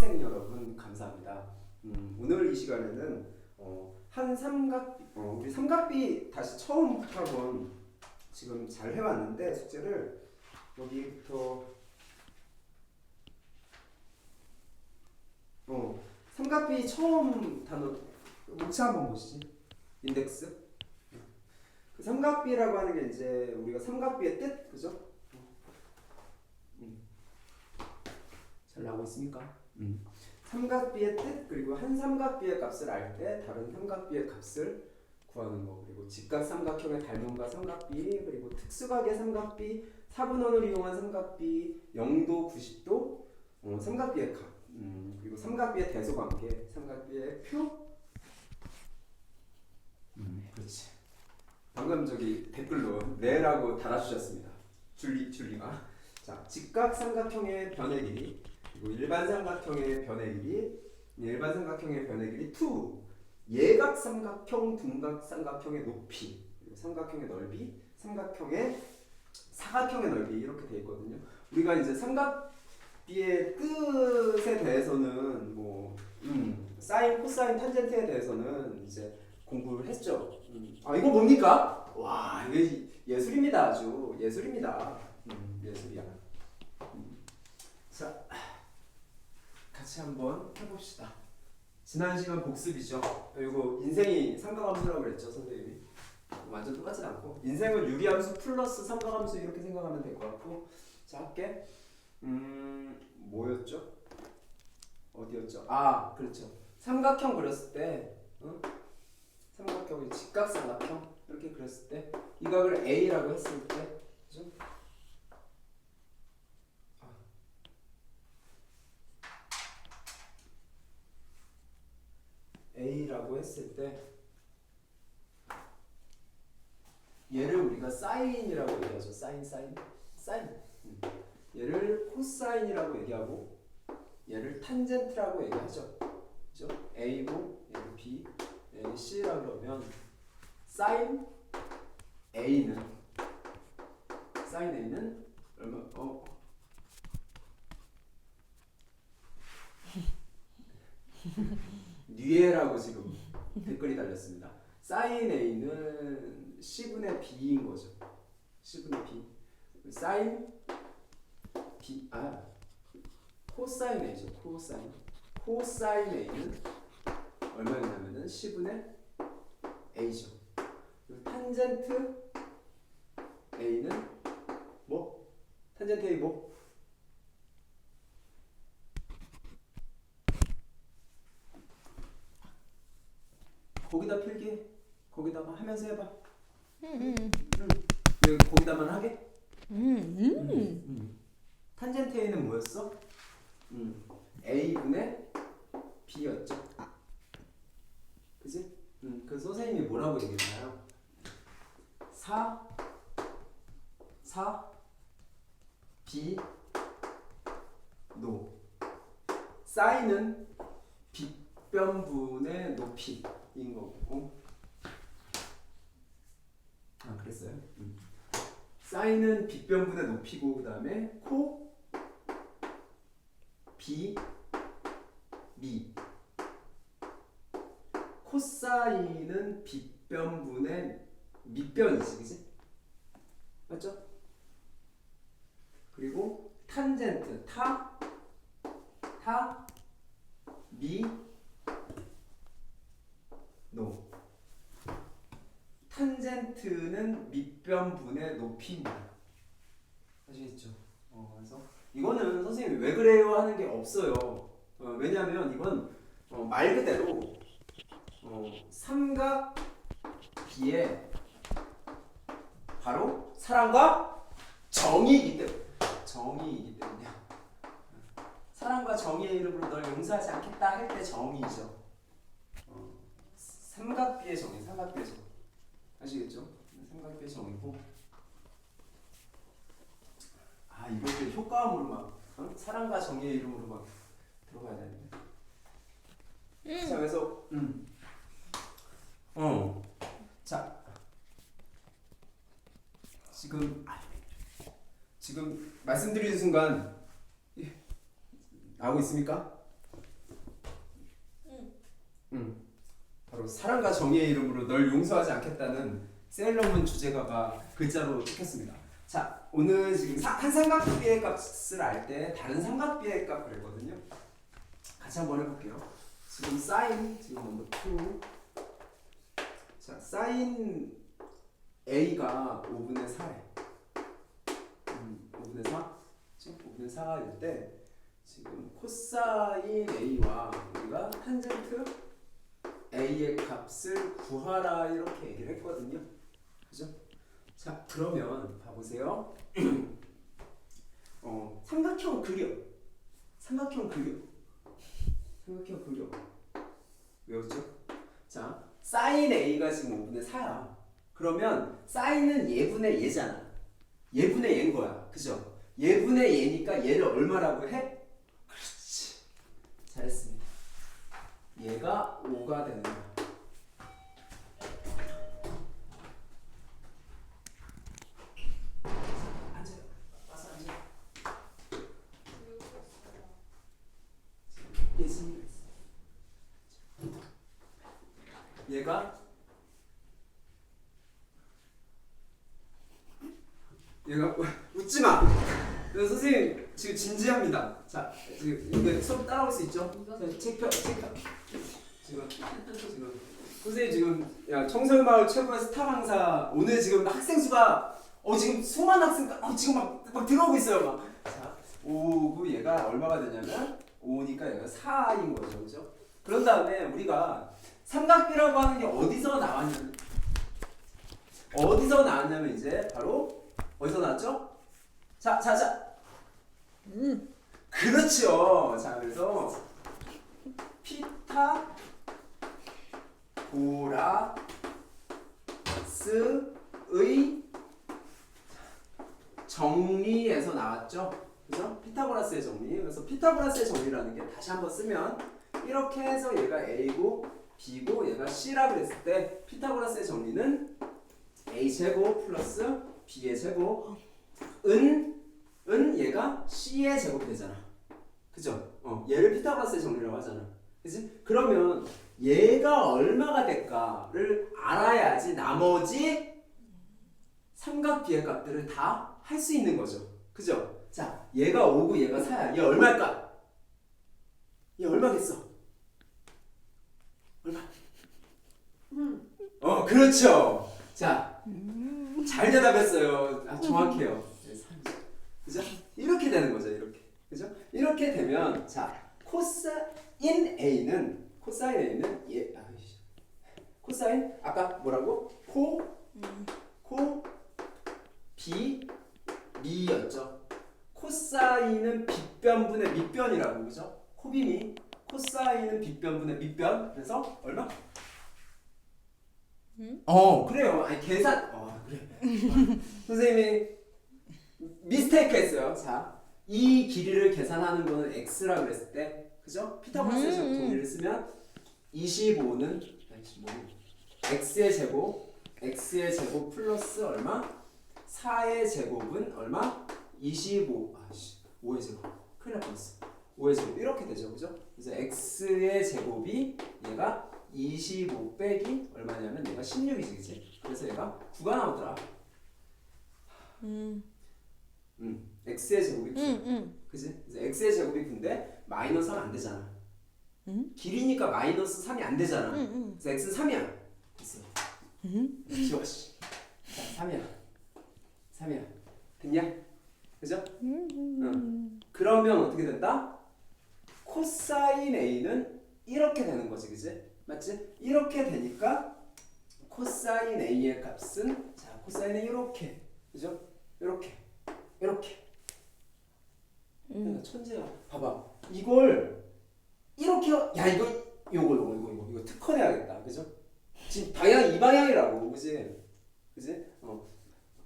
학생 여러분 감사합니다. 음, 오늘 이 시간에는 어, 한 삼각 어, 우리 삼각비 다시 처음부터 한번 지금 잘 해왔는데 숙제를 여기부터 어 삼각비 처음 단어 목차 한번 보시지 인덱스 그 삼각비라고 하는 게 이제 우리가 삼각비의 뜻 그죠? 음. 잘 나오고 있습니까? 음. 삼각비의 뜻 그리고 한 삼각비의 값을 알 때 다른 삼각비의 값을 구하는 거. 그리고 직각 삼각형의 닮음과 삼각비 그리고 특수각의 삼각비 사분원을 이용한 삼각비 0도 90도 어, 삼각비의 값. 음, 그리고 삼각비의 대소관계 삼각비의 표. 음, 그렇지. 방금 저기 댓글로 네라고 달아주셨습니다. 줄리 줄리가. 자 직각 삼각형의 변의 길이 그리고 일반 삼각형의 변의 길이 일반 삼각형의 변의 길이 2 예각 삼각형 둔각 삼각형의 높이 삼각형의 넓이 삼각형의 사각형의 넓이 이렇게 돼 있거든요. 우리가 이제 삼각비의 뜻에 대해서는 뭐 음, 사인 코사인 탄젠트에 대해서는 이제 공부를 했죠. 음. 아 이거 뭡니까? 와 이게 예술입니다 아주. 예술입니다. 음, 예술이야 음. 자 같이 한번 해봅시다. 지난 시간 복습이죠. 이거 인생이 삼각함수라고 그랬죠 선생님이. 완전 똑같진 않고 인생은 유리함수 플러스 삼각함수 이렇게 생각하면 될 것 같고 자 할게. 음 뭐였죠? 어디였죠? 아 그렇죠. 삼각형 그렸을 때 응? 삼각형이 직각삼각형 이렇게 그렸을 때 이 각을 A라고 했을 때 그죠? A라고 했을 때 얘를 우리가 사인이라고 얘기하죠. 사인 사인 사인. 음. 얘를 코사인이라고 얘기하고 얘를 탄젠트라고 얘기하죠. 그죠? A고 얘는 B, 얘는 C라 그러면 사인 A는 사인 A는 얼마 어 뉘에라고 지금 댓글이 달렸습니다. 사인 A는 C분의 B인 거죠. C분의 B. 사인 B 아 코사인 A죠. 코사인. 코사인 A는 얼마였냐면은 C분의 A죠. 그리고 탄젠트 A는 뭐? 탄젠트 A 뭐? 거기다 필기 거기다가 하면서 해봐. 음, 응. 여기 거기다만 하게. 음, 음. 음. 탄젠트 A는 뭐였어? 음. A 분의 B였죠. 그지? 음. 그 선생님이 뭐라고 얘기했나요? 4 4 B 노 사인은 빗변분의 높이인 거고 아 그랬어요? 음. 사인은 빗변분의 높이고 그 다음에 코 비, 미 코사인은 빗변분의 밑변이지 그지? 맞죠? 그리고 탄젠트 타, 타, 미, 노 탄젠트는 밑변분의 높이입니다. 아시겠죠? 어, 그래서 이거는 선생님이 왜 그래요 하는 게 없어요. 어, 왜냐하면 이건 어, 말 그대로 어, 삼각 비의 바로 사랑과 정의이기 때문에 정의이기 때문에 사랑과 정의의 이름으로 널 용서하지 않겠다 할 때 정의죠. 어, 삼각비의 정의, 삼각비의 정의. 아시겠죠? 삼각비의 정의고 아 이렇게 효과음으로 막 어? 사랑과 정의의 이름으로 막 들어가야 되는데 자 그래서 음. 어. 자 지금 아, 지금 말씀드리는 순간 예, 나오고 있습니까? 음, 바로 사랑과 정의의 이름으로 널 용서하지 않겠다는 세일러문 주제가가 글자로 찍혔습니다. 자, 오늘 지금 사- 한 삼각비의 값을 알 때 다른 삼각비의 값을 했거든요. 같이 한번 해볼게요. 지금 사인 지금 넘버 2. 자, 사인 a가 5분의 4에 음, 5분의 4? 그쵸? 5분의 4일 때 지금 코사인 a와 우리가 탄젠트 a의 값을 구하라 이렇게 얘기를 했거든요. 그죠? 자 그러면 봐보세요. 어 삼각형 그려. 삼각형 그려. 삼각형 그려. 외웠죠? 자 사인 a가 지금 5분의 4야. 그러면 사인은 예분의 예잖아. 예분의 예인 거야. 그죠? 예분의 예니까 얘를 얼마라고 해? 그렇지. 잘했습니다. 얘가 5가 되는 거야. 앉아요. 와서 앉아. 예수님. 얘가 얘가 웃지 마. 네, 선생님 지금 진지합니다. 자 지금 이거 수업 따라올 수 있죠? 자, 책펴 책펴. 지금 지금 선생님 지금 야 청설마을 최고의 스타 강사 오늘 지금 학생 수가 어 지금 수만 학생 어 지금 막, 막 들어오고 있어요 막. 자 5고 얘가 얼마가 되냐면 5니까 얘가 4인 거죠, 그죠? 그런 다음에 우리가 삼각비라고 하는 게 어디서 나왔냐면 어디서 나왔냐면 이제 바로 어디서 나왔죠? 자, 자, 자. 음. 그렇죠. 자, 그래서 피타 고라스의 정리에서 나왔죠. 그죠? 피타고라스의 정리. 그래서 피타고라스의 정리라는 게 다시 한번 쓰면 이렇게 해서 얘가 A고 B고 얘가 C라 그랬을 때 피타고라스의 정리는 A 제곱 플러스 B의 제곱 은, 은 얘가 C의 제곱이 되잖아. 그죠? 어, 얘를 피타고라스의 정리라고 하잖아. 그지? 그러면 얘가 얼마가 될까를 알아야지 나머지 삼각 비의 값들을 다 할 수 있는 거죠. 그죠? 자, 얘가 5고 얘가 4야. 얘 얼마일까? 얘 얼마겠어? 얼마? 어, 그렇죠. 자, 잘 대답했어요. 아, 정확해요. 네, 삼. 그죠? 이렇게 되는 거죠. 이렇게. 그죠? 이렇게 되면 자, 코사인 A는 코사인 A는 예, 아이씨. 코사인 아까 뭐라고? 코, 코, 비, 미였죠. 코사인은 빗변분의 밑변이라고 그죠? 코비미. 코사인은 빗변분의 밑변. 그래서 얼마? 어 그래요. 아니 계산. 어. 선생님이 미스테이크 했어요. 자, 이 길이를 계산하는 거는 x라 그랬을 때, 그죠? 피타고라스의 음. 정리를 쓰면 25는 25는 x의 제곱, x의 제곱 플러스 얼마? 4의 제곱은 얼마? 25. 아씨, 5의 제곱. 큰일 날 뻔했어. 5의 제곱 이렇게 되죠, 그죠? 그래서 x의 제곱이 얘가 25 빼기 얼마냐면 얘가 16이지, 그지? 그래서 얘가 9가 나오더라. 음. 음, x의 제곱이 9. 음. 음. 그지? 그래서 x의 제곱이 9인데 마이너스 하면 안 되잖아. 음? 길이니까 마이너스 3이 안 되잖아. 음. 음. 그래서 x는 3이야. 됐어. 음? 지워 씨. 자, 3이야. 3이야. 됐냐? 그죠? 응. 그러면 어떻게 된다? 코사인 a는 이렇게 되는 거지, 그지? 맞지? 이렇게 되니까 코사인 a의 값은 자, 코사인은 이렇게. 그죠? 이렇게. 이렇게. 음. 야, 천재야. 봐봐. 이걸 이렇게 야 이거 요거 요거 이거 이거 이거 특허 내야겠다. 그죠? 지금 방향 이 방향이라고. 그지? 그지? 어.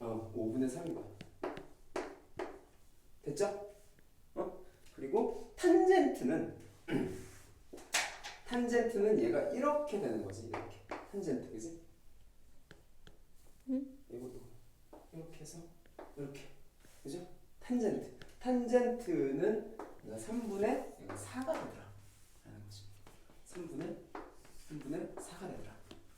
어, 5분의 3이가. 됐죠? 어? 그리고 탄젠트는 탄젠트는 얘가 이렇게 되는 거지. 이렇게. 탄젠트. 그지? 이것도 이렇게 해서 이렇게. 그죠? 탄젠트. 탄젠트는 얘가 3분의 얘가 4가 되더라. 라는 거지. 3분의 3분의 4가 되더라.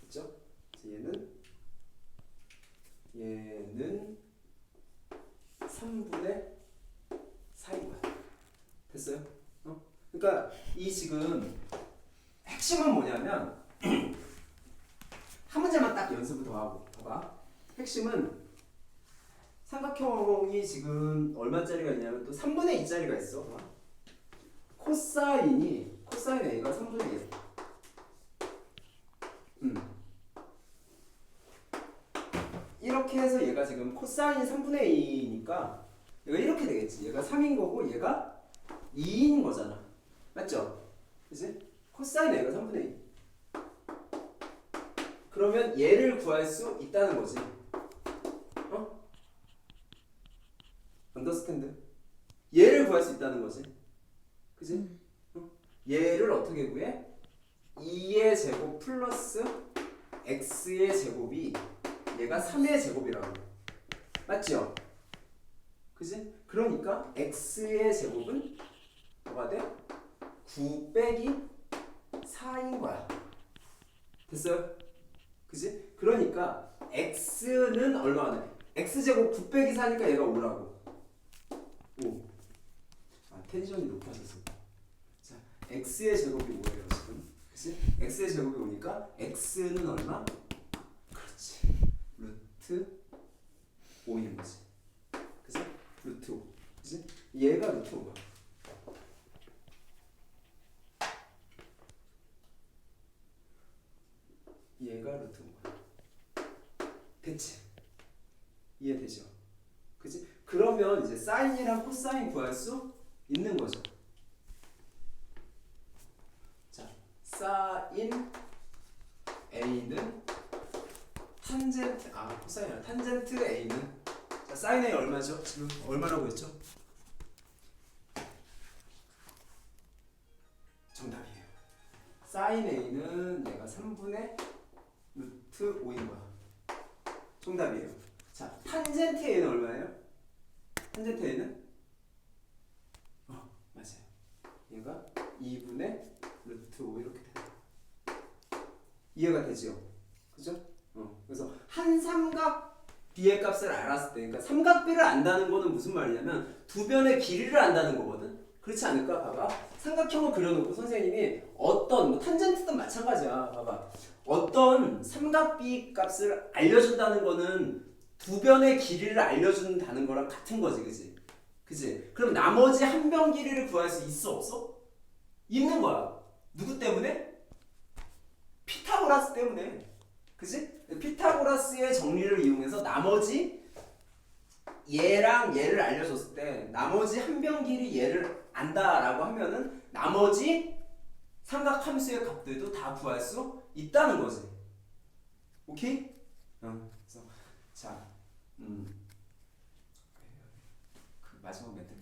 그래서 얘는 얘는 3분의 4인 거야. 됐어요? 어? 그러니까 이 지금 핵심은 뭐냐면 한 문제만 딱 연습을 더 하고 봐봐. 핵심은 삼각형이 지금 얼마짜리가 있냐면 또 3분의 2짜리가 있어. 봐봐. 코사인이 코사인 A가 3분의 1. 음. 이렇게 해서 얘가 지금 코사인이 3분의 2니까 얘가 이렇게 되겠지. 얘가 3인 거고 얘가 2인 거잖아. 맞죠? 그지? 코사인 A가 3분의 2. 그러면 얘를 구할 수 있다는 거지. 어? 언더스탠드? 얘를 구할 수 있다는 거지. 그지? 어? 얘를 어떻게 구해? 2의 제곱 플러스 x의 제곱이 얘가 3의 제곱이라고. 맞죠? 그지? 그러니까 x의 제곱은 뭐가 돼? 9 빼기 4인 거야. 됐어요? 그지? 그러니까 x는 얼마나 돼? x 제곱 9 빼기 4니까 얘가 5라고. 5. 아, 텐션이 높아져서. 자, x의 제곱이 5예요, 지금. 그지? x의 제곱이 5니까 x는 얼마? 그렇지. 루트 5인 거지. 그지? 루트 5. 그지? 얘가 루트 5야. 얘가 루트 5야. 됐지? 이해되죠? 그지? 그러면 이제 사인이랑 코사인 구할 수 있는 거죠. 자, 사인 A는 탄젠트 아 코사인이라 탄젠트 A는 자 사인 A 얼마죠? 지금 얼마라고 했죠? 정답이에요. 사인 A는 얘가 3분의 루트 5인 거야. 정답이에요. 자, 탄젠트 A는 얼마예요? 탄젠트 A는 어, 맞아요. 얘가 2분의 루트 5 이렇게 돼요. 이해가 되죠? 그죠? 어, 그래서 한 삼각 B의 값을 알았을 때, 그러니까 삼각비를 안다는 거는 무슨 말이냐면 두 변의 길이를 안다는 거거든. 그렇지 않을까? 봐봐. 삼각형을 그려놓고 선생님이 어떤 뭐 탄젠트든 마찬가지야. 봐봐. 어떤 삼각비 값을 알려준다는 거는 두 변의 길이를 알려준다는 거랑 같은 거지, 그지? 그지? 그럼 나머지 한 변 길이를 구할 수 있어, 없어? 있는 거야. 누구 때문에? 피타고라스 때문에. 그지? 피타고라스의 정리를 이용해서 나머지 얘랑 얘를 알려줬을 때 나머지 한 변 길이 얘를 안다라고 하면은 나머지 삼각함수의 값들도 다 구할 수 있다는 거지. 오케이? 어, 그래서 자, 음, 그 마지막 멘트.